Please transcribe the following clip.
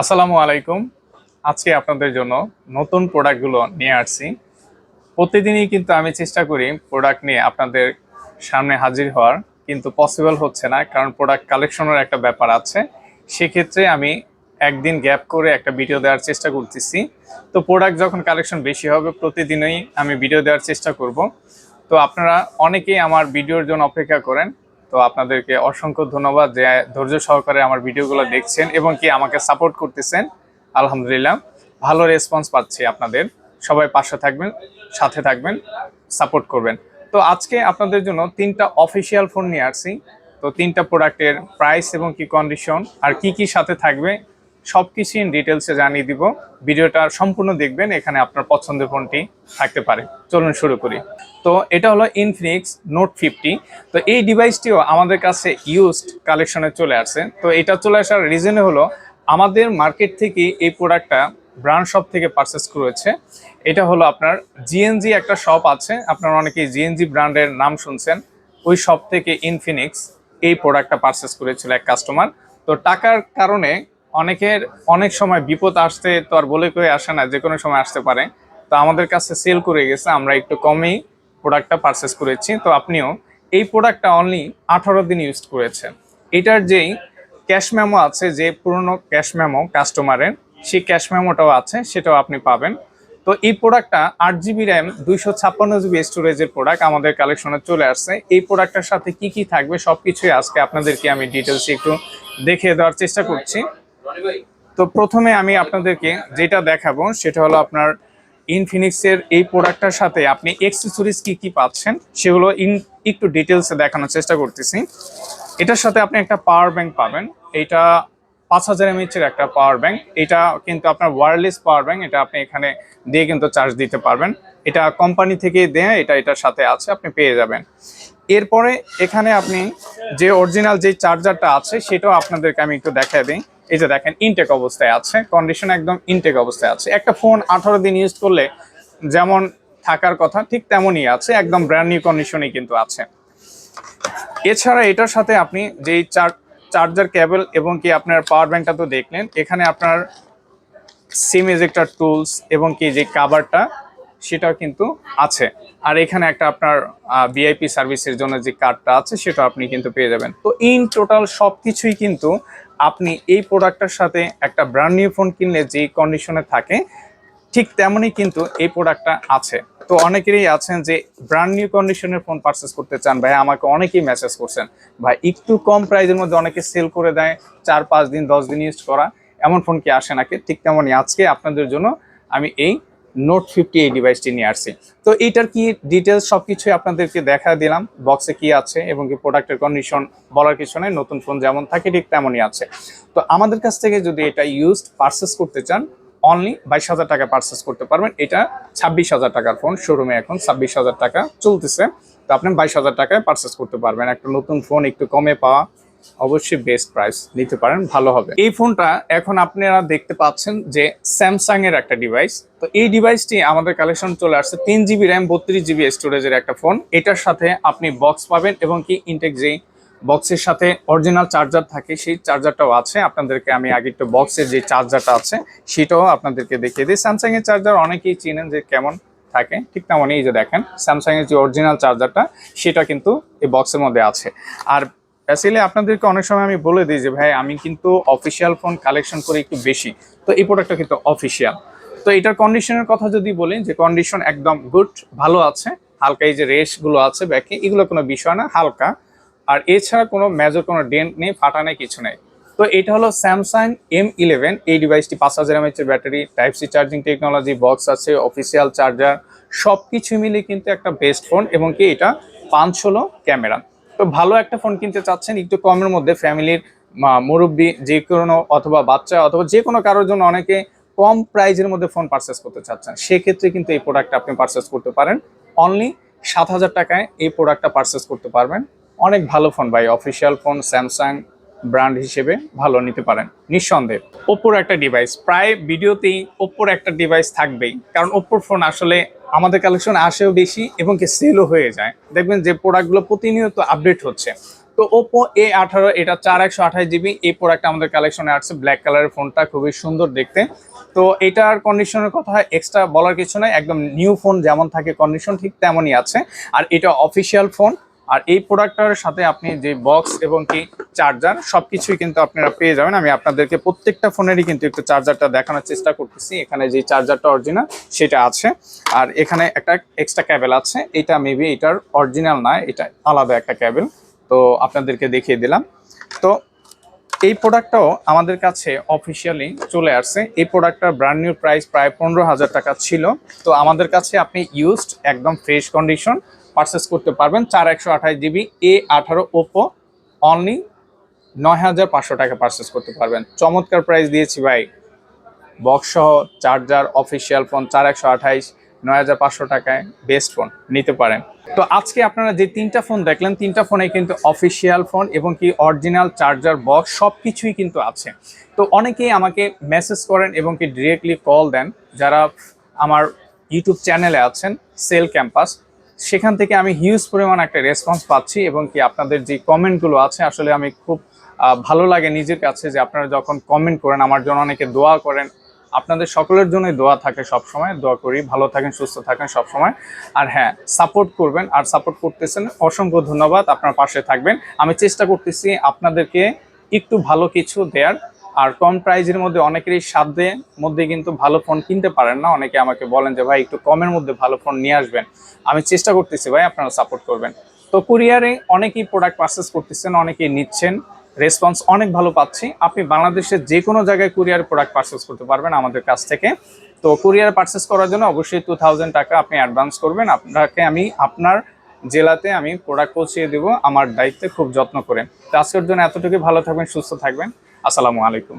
আসসালামু আলাইকুম। আজকে আপনাদের জন্য নতুন প্রোডাক্টগুলো নিয়ে আসছি। প্রতিদিনই কিন্তু আমি চেষ্টা করি প্রোডাক্ট নিয়ে আপনাদের সামনে হাজির হওয়ার, কিন্তু পসিবল হচ্ছে না, কারণ প্রোডাক্ট কালেকশনের একটা ব্যাপার আছে। সেক্ষেত্রে আমি একদিন গ্যাপ করে একটা ভিডিও দেওয়ার চেষ্টা করতেছি। তো প্রোডাক্ট যখন কালেকশন বেশি হবে, প্রতিদিনই আমি ভিডিও দেওয়ার চেষ্টা করব। তো আপনারা অনেকেই আমার ভিডিওর জন্য অপেক্ষা করেন তো আপনাদেরকে অসংখ্য ধন্যবাদ যে ধৈর্য সহকারে আমার ভিডিওগুলো দেখছেন এবং কি আমাকে সাপোর্ট করতেছেন। আলহামদুলিল্লাহ ভালো রেসপন্স পাচ্ছি আপনাদের। সবাই পাশে থাকবেন সাথে থাকবেন সাপোর্ট করবেন। তো আজকে আপনাদের জন্য তিনটা অফিসিয়াল ফোন নিয়ে আসছি। তো তিনটা প্রোডাক্টের প্রাইস এবং কি কন্ডিশন আর কি কি সাথে থাকবে সব কিছু ইন ডিটেলসে জানিয়ে দিব। ভিডিওটা সম্পূর্ণ দেখবেন, এখানে আপনার পছন্দের ফোনটি থাকতে পারে। চলুন শুরু করি। তো এটা হলো ইনফিনিক্স নোট ফিফটি তো এই ডিভাইসটিও আমাদের কাছে ইউজড কালেকশনে চলে আসছে। তো এটা চলে আসার রিজনে হলো, আমাদের মার্কেট থেকে এই প্রোডাক্টটা ব্র্যান্ড শপ থেকে পারচেস করেছে। এটা হলো আপনার জিএনজি একটা শপ আছে। আপনারা অনেকেই জিএনজি ব্র্যান্ডের নাম শুনছেন। ওই শপ থেকে ইনফিনিক্স এই প্রোডাক্টটা পারচেস করেছিল এক কাস্টমার তো টাকার কারণে অনেকের অনেক সময় বিপদ আসতে তো আর বলে করে আসে না, যে কোনো সময় আসতে পারে। তো আমাদের কাছে সেল করে গেছে, আমরা একটু কমেই প্রোডাক্টটা পারচেস করেছি। তো আপনিও এই প্রোডাক্টটা অনলি আঠারো দিন ইউজ করেছেন। এটার যেই ক্যাশ মেমো আছে, যে পুরনো ক্যাশ মেমো কাস্টমারের সেই ক্যাশ মেমোটাও আছে, সেটাও আপনি পাবেন। তো এই প্রোডাক্টটা আট জিবি র্যাম দুইশো ছাপ্পান্ন জিবি স্টোরেজের প্রোডাক্ট আমাদের কালেকশনে চলে আসছে। এই প্রোডাক্টটার সাথে কি কি থাকবে সব কিছুই আজকে আপনাদেরকে আমি ডিটেলসে একটু দেখিয়ে দেওয়ার চেষ্টা করছি। তো প্রথমে আমি আপনাদেরকে যেটা দেখাবো, সেটা হলো আপনার ইনফিনিক্সের এই প্রোডাক্টটার সাথে আপনি এক্সেসরিজ কি কি পাচ্ছেন, সেগুলো ইন একটু ডিটেলসে দেখানোর চেষ্টা করতেছি। এটার সাথে আপনি একটা পাওয়ার ব্যাংক পাবেন। এটা পাঁচ হাজার এমএচের একটা পাওয়ার ব্যাংক এটা কিন্তু আপনার ওয়্যারলেস পাওয়ার ব্যাংক এটা আপনি এখানে দিয়ে কিন্তু চার্জ দিতে পারবেন। এটা কোম্পানি থেকে দেয়, এটা এটার সাথে আছে, আপনি পেয়ে যাবেন। এরপরে এখানে আপনি যে অরিজিনাল যে চার্জারটা আছে, সেটাও আপনাদেরকে আমি একটু দেখাই দিই। এই যে দেখেন ইনটেক অবস্থায় আছে কন্ডিশন একদম ইনটেক অবস্থায় আছে। একটা ফোন আঠারো দিন ইউজ করলে যেমন থাকার কথা, ঠিক তেমনই আছে, একদম ব্র্যান্ড নিউ কন্ডিশনেই কিন্তু আছে। এছাড়া এটার সাথে আপনি যেই চার চার্জার কেবল এবং কি আপনার পাওয়ার ব্যাংকটা তো দেখলেন, এখানে আপনার সিম এজেক্টার টুলস এবং কি যে কাভারটা সেটাও কিন্তু আছে। আর এখানে একটা আপনার ভিআইপি সার্ভিসের জন্য যে কার্ডটা আছে সেটা আপনি কিন্তু পেয়ে যাবেন। তো ইন টোটাল সব কিছুই কিন্তু আপনি এই প্রোডাক্টটার সাথে একটা ব্র্যান্ড নিউ ফোন কিনলে যে কন্ডিশনে থাকে, ঠিক তেমনই কিন্তু এই প্রোডাক্টটা আছে। তো অনেকেরই আছেন যে ব্র্যান্ড নিউ কন্ডিশনের ফোন পারচেস করতে চান। ভাই, আমাকে অনেকেই মেসেজ করছেন, ভাই, একটু কম প্রাইজের মধ্যে অনেকে সেল করে দেয়, চার পাঁচ দিন, দশ দিন ইউজ করা। এমন ফোন কি আসে নাকি? ঠিক তেমনই আজকে আপনাদের জন্য আমি এই নোট ফিফটি এই ডিভাইসটি নিয়ে আসছি। তো এইটার কি ডিটেলস সব কিছুই আপনাদেরকে দেখা দিলাম। বক্সে কি আছে এবং কি প্রোডাক্টের কন্ডিশন বলার কিছু নেই। নতুন ফোন যেমন থাকে, ঠিক তেমনই আছে। তো আমাদের কাছ থেকে যদি এটা ইউজড পারচেস করতে চান অনলি বাইশ হাজার টাকা পারচেস করতে পারবেন। এটা ছাব্বিশ হাজার টাকার ফোন শোরুমে এখন ছাব্বিশ হাজার টাকা চলতেছে। তো আপনি বাইশ হাজার টাকায় পারচেস করতে পারবেন। একটা নতুন ফোন একটু কমে পাওয়া। অবশ্যই বেস্ট প্রাইস নিতে পারেন, ভালো হবে। এই ফোনটা এখন আপনারা দেখতে পাচ্ছেন যে স্যামসাং এর একটা ডিভাইস তো এই ডিভাইসটি আমাদের কালেকশন চলে আসছে, তিন জিবি র্যাম বত্রিশ জিবি স্টোরেজের একটা ফোন এটার সাথে আপনি বক্স পাবেন এবং কি ইনটেক যেই বক্সের সাথে অরিজিনাল চার্জার থাকে, সেই চার্জারটাও আছে। আপনাদেরকে আমি আগে একটু বক্সের যে চার্জারটা আছে, সেটাও আপনাদেরকে দেখিয়ে দিই। স্যামসাং এর চার্জার অনেকেই চিনেন যে কেমন থাকে, ঠিক তেমনই এই যে দেখেন স্যামসাং এর যে অরিজিনাল চার্জারটা সেটা কিন্তু এই বক্সের মধ্যে আছে। আর আসলে আপনাদেরকে অনেক সময় আমি বলে দিই যে, ভাই, আমি কিন্তু অফিসিয়াল ফোন কালেকশন করি একটু বেশি। তো এই প্রোডাক্টটা কিন্তু অফিসিয়াল তো এটার কন্ডিশনের কথা যদি বলি, যে কন্ডিশন একদম গুড ভালো আছে, হালকা এই যে রেসগুলো আছে ব্যাকে এগুলো কোনো বিষয় না, হালকা। আর এছাড়া কোনো মেজর কোনো ডেন্ট নেই, ফাটা নেই, কিছু নেই। তো এটা হলো স্যামসাং এম ইলেভেন এই ডিভাইসটি পাঁচ হাজার এমএচের battery type C charging technology box আছে অফিসিয়াল চার্জার সব কিছু মিলে কিন্তু একটা বেস্ট ফোন এবং কি এটা পাঁচ ষোলো ক্যামেরা। তো ভালো একটা ফোন কিনতে চাচ্ছেন, একটু কমের মধ্যে ফ্যামিলির মুরব্বী, যে কোনো অথবা বাচ্চা অথবা যে কোনো কারোর জন্য অনেকে কম প্রাইজের মধ্যে ফোন পারচেস করতে চাচ্ছেন। সেক্ষেত্রে কিন্তু এই প্রোডাক্টটা আপনি পারচেস করতে পারেন। অনলি সাত হাজার টাকায় এই প্রোডাক্টটা পারচেস করতে পারবেন। অনেক ভালো ফোন ভাই অফিসিয়াল ফোন স্যামসাং ব্র্যান্ড হিসেবে ভালো নিতে পারেন, নিঃসন্দেহে। ওপ্পোর একটা ডিভাইস প্রায় ভিডিওতেই ওপ্পোর একটা ডিভাইস থাকবেই, কারণ ওপ্পোর ফোন আসলে আমাদের কালেকশন আসেও বেশি এবং কি সেলও হয়ে যায়। দেখবেন যে প্রোডাক্টগুলো প্রতিনিয়ত আপডেট হচ্ছে। তো ওপো এ আঠারো, এটা চার একশো আঠাশ জিবি এই প্রোডাক্ট আমাদের কালেকশনে আসছে ব্ল্যাক কালারের ফোনটা খুবই সুন্দর দেখতে। তো এটার কন্ডিশনের কথা এক্সট্রা বলার কিছু নয় একদম নিউ ফোন যেমন থাকে কন্ডিশন ঠিক তেমনই আছে। আর এটা অফিসিয়াল ফোন আর এই প্রোডাক্টটার সাথে আপনি যে বক্স এবং কি চার্জার সব কিছুই কিন্তু আপনারা পেয়ে যাবেন। আমি আপনাদেরকে প্রত্যেকটা ফোনেরই কিন্তু একটু চার্জারটা দেখানোর চেষ্টা করতেছি। এখানে যে চার্জারটা অরিজিনাল সেটা আছে। আর এখানে একটা এক্সট্রা ক্যাবেল আছে। এটা মেবি এটার অরিজিনাল না, এটা আলাদা একটা ক্যাবেল তো আপনাদেরকে দেখিয়ে দিলাম। তো এই প্রোডাক্টটাও আমাদের কাছে অফিসিয়ালি চলে আসছে। এই প্রোডাক্টটার ব্র্যান্ড নিউ প্রাইস প্রায় পনেরো হাজার টাকা ছিল। তো আমাদের কাছে আপনি ইউজড একদম ফ্রেশ কন্ডিশন পারচেস করতে পারবেন। চার একশো আঠাশ জিবি এ আঠারো ওপো অনলি নয় হাজার পাঁচশো টাকা পারচেস করতে পারবেন। চমৎকার প্রাইস দিয়েছি ভাই। বক্স সহ চার্জার অফিসিয়াল ফোন চার একশো আঠাইশ নয় হাজার পাঁচশো টাকায় বেস্ট ফোন নিতে পারেন। তো আজকে আপনারা যে তিনটা ফোন দেখলেন, তিনটা ফোনে কিন্তু অফিসিয়াল ফোন এবং কি অরিজিনাল চার্জার বক্স সব কিছুই কিন্তু আছে। তো অনেকেই আমাকে মেসেজ করেন এবং কি ডিরেক্টলি কল দেন। যারা আমার ইউটিউব চ্যানেলে আছেন সেল ক্যাম্পাস সেখান থেকে আমি হিউজ পরিমাণ একটা রেসপন্স পাচ্ছি এবং কি আপনাদের যে কমেন্টগুলো আছে, আসলে আমি খুব ভালো লাগে নিজের কাছে যে আপনারা যখন কমেন্ট করেন, আমার জন্য অনেকে দোয়া করেন। আপনাদের সকলের জন্যই দোয়া থাকে সব সময় দোয়া করি, ভালো থাকেন, সুস্থ থাকেন সব সময় আর হ্যাঁ সাপোর্ট করবেন আর সাপোর্ট করতেছেন, অসংখ্য ধন্যবাদ। আপনার পাশে থাকবেন। আমি চেষ্টা করতেছি আপনাদেরকে একটু ভালো কিছু দেওয়ার আর কম প্রাইজের মধ্যে অনেকেরই সাধ্যে মধ্যে কিন্তু ভালো ফোন কিনতে পারেন না। অনেকে আমাকে বলেন যে, ভাই, একটু কমের মধ্যে ভালো ফোন নিয়ে আসবেন। আমি চেষ্টা করতেছি, ভাই, আপনারা সাপোর্ট করবেন। তো কুরিয়ারে অনেকেই প্রোডাক্ট পারচেস করতেছেন, অনেকেই নিচ্ছেন। রেসপন্স অনেক ভালো পাচ্ছি। আপনি বাংলাদেশের যে কোনো জায়গায় কুরিয়ার প্রোডাক্ট পারচেস করতে পারবেন আমাদের কাছ থেকে। তো কুরিয়ার পারচেস করার জন্য অবশ্যই টু থাউজেন্ড টাকা আপনি অ্যাডভান্স করবেন। আপনাকে আমি আপনার জেলাতে আমি প্রোডাক্ট পৌঁছিয়ে দেবো আমার দায়িত্বে খুব যত্ন করে। তো আজকের জন্য এতটুকু ভালো থাকবেন, সুস্থ থাকবেন। আসসালামু আলাইকুম।